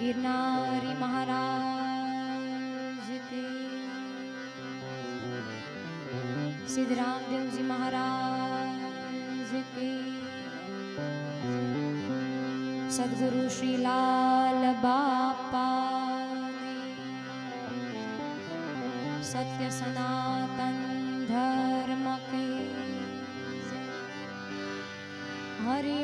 ગિરનારી મહારાજ સિદ્ધ રામદેવજી મહારાજ સદગુરુ શ્રી લાલ બાપા સત્ય સનાતન ધર્મ કે. હરિ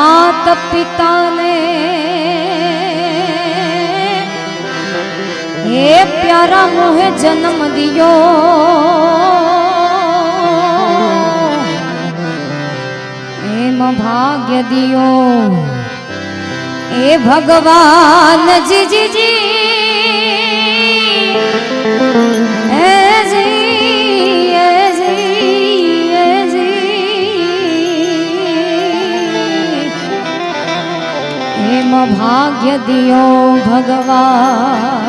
માત પિતાને હે પ્યારા મોહે જન્મ દિયો એમ ભાગ્ય દિયો એ ભગવાન જીજી જી એમ ભાગ્ય દિયો ભગવાન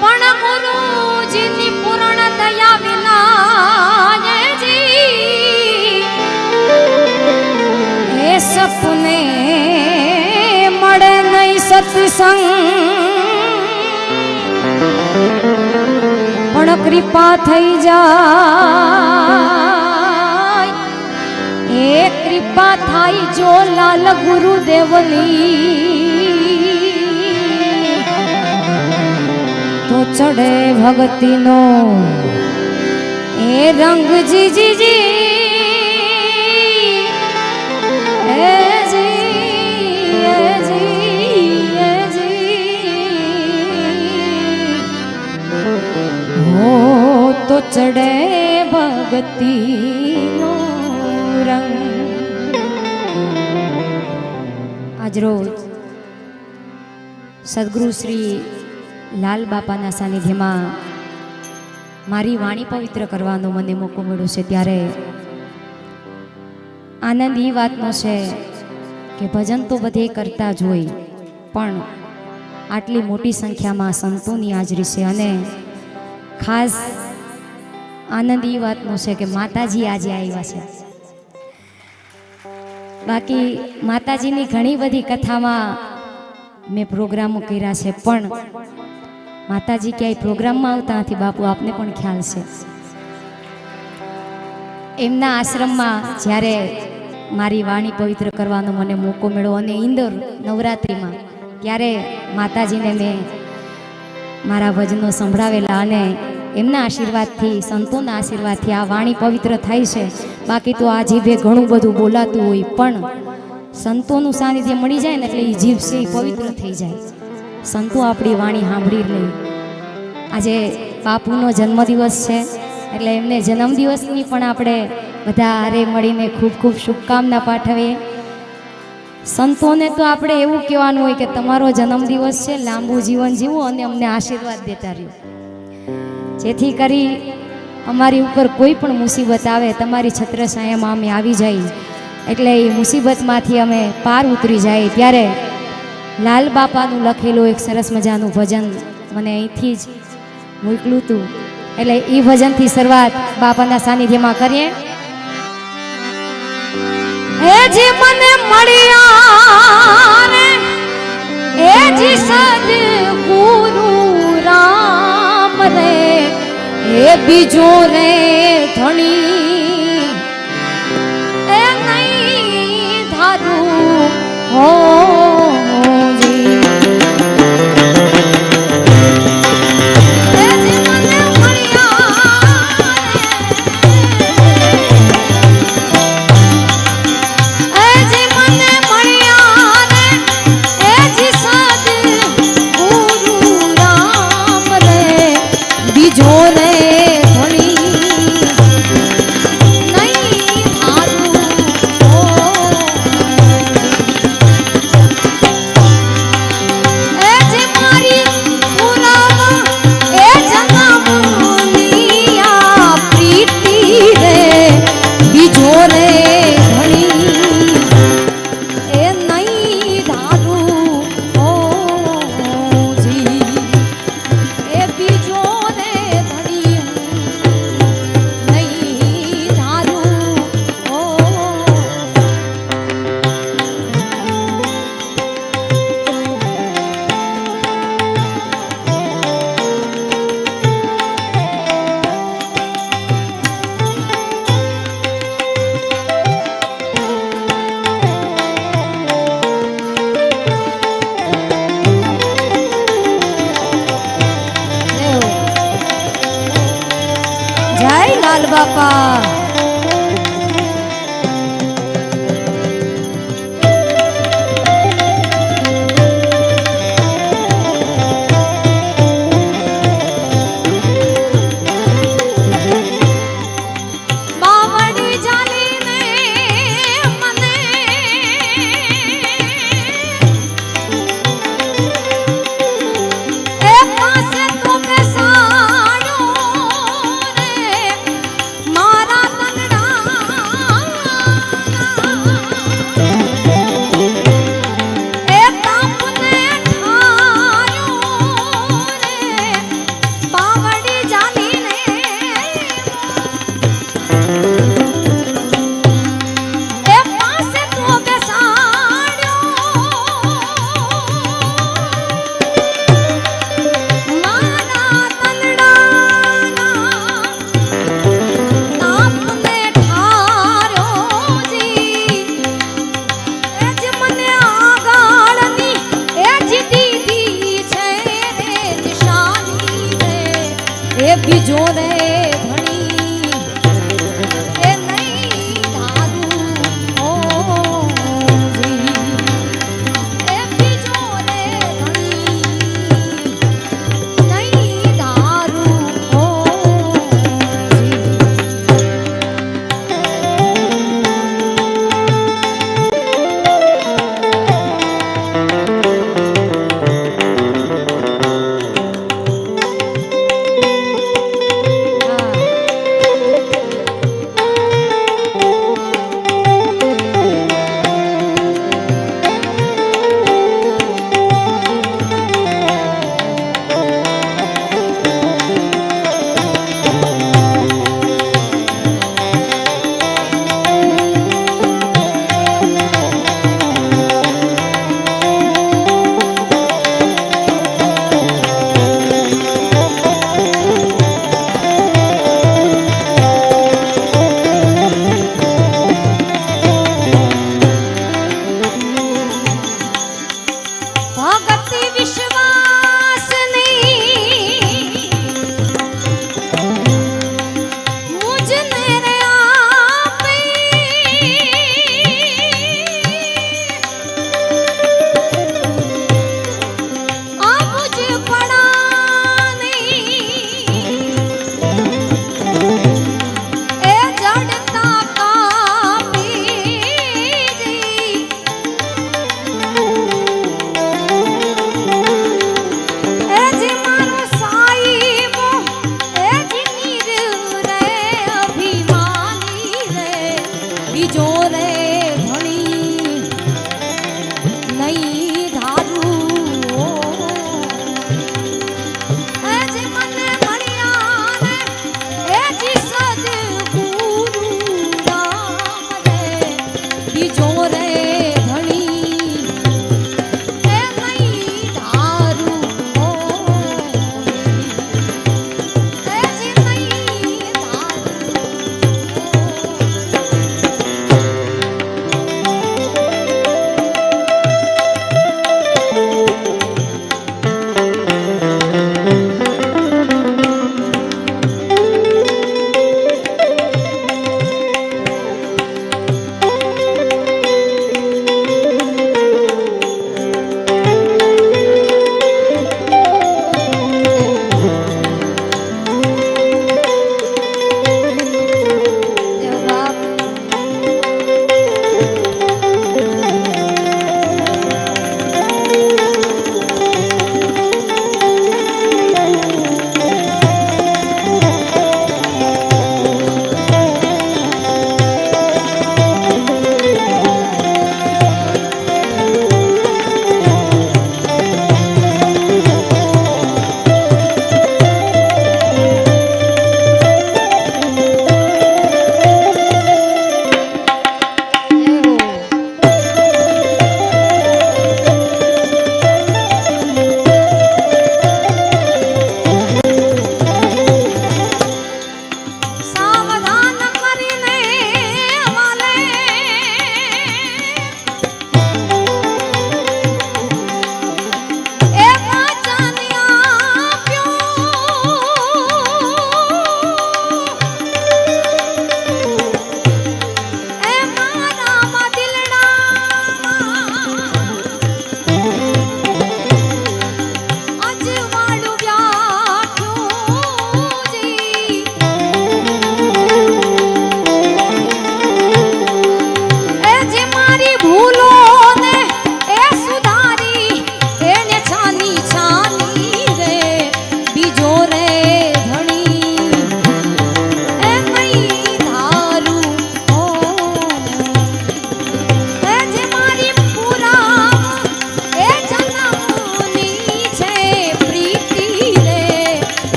પણ ગુરુજીની પૂર્ણ દયા વિના જી એ સપને મળે નહીં સત્સંગ પણ કૃપા થઈ એ કૃપા થાય જો લાલ ગુરુદેવની. તો ચડે ભક્તિનો એ રંગ જી જી જી એ જી એ જી એ જી. હો, તો ચડે ભક્તિનો રંગ આજરોજ સદગુરુ શ્રી લાલ બાપાના સાનિધ્યમાં મારી વાણી પવિત્ર કરવાનો મને મોકો મળ્યો છે ત્યારે આનંદ એ વાતનો છે કે ભજન તો બધે કરતા જ હોય, પણ આટલી મોટી સંખ્યામાં સંતોની હાજરી છે અને ખાસ આનંદ એ વાતનો છે કે માતાજી આજે આવ્યા છે. બાકી માતાજીની ઘણી બધી કથામાં મેં પ્રોગ્રામો કર્યા છે, પણ માતાજી ક્યાંય પ્રોગ્રામમાં આવતા નથી, બાપુ આપને પણ ખ્યાલ છે. એમના આશ્રમમાં જ્યારે મારી વાણી પવિત્ર કરવાનો મને મોકો મળ્યો અને ઇન્દોર નવરાત્રિમાં, ત્યારે માતાજીને મેં મારા ભજનો સંભળાવેલા અને એમના આશીર્વાદથી, સંતોના આશીર્વાદથી આ વાણી પવિત્ર થાય છે. બાકી તો આ જીભે ઘણું બધું બોલાતું હોય, પણ સંતોનું સાનિધ્ય મળી જાય ને એટલે એ જીભ છે એ પવિત્ર થઈ જાય. સંતો આપણી વાણી સાંભળી લે. આજે બાપુનો જન્મદિવસ છે, એટલે એમને જન્મદિવસની પણ આપણે બધા હારે મળીને ખૂબ ખૂબ શુભકામના પાઠવીએ. સંતોને તો આપણે એવું કહેવાનું હોય કે તમારો જન્મદિવસ છે, લાંબુ જીવન જીવો અને અમને આશીર્વાદ દેતા રહ્યો. જેથી કરી અમારી ઉપર કોઈ પણ મુસીબત આવે, તમારી છત્રછાયામાં અમે આવી જઈએ એટલે એ મુસીબતમાંથી અમે પાર ઉતરી જઈએ ત્યારે લાલ બાપાનું લખેલું એક સરસ મજાનું ભજન મને અહીંથી જ મોકલું હતું એટલે એ ભજનથી શરૂઆત બાપાના સાનિધ્યમાં કરીએ. એ જે મને મળ્યા એ જે સદગુરુ રામ રે હે બીજો રે ધણી. એ નહીં ધારું હો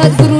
passado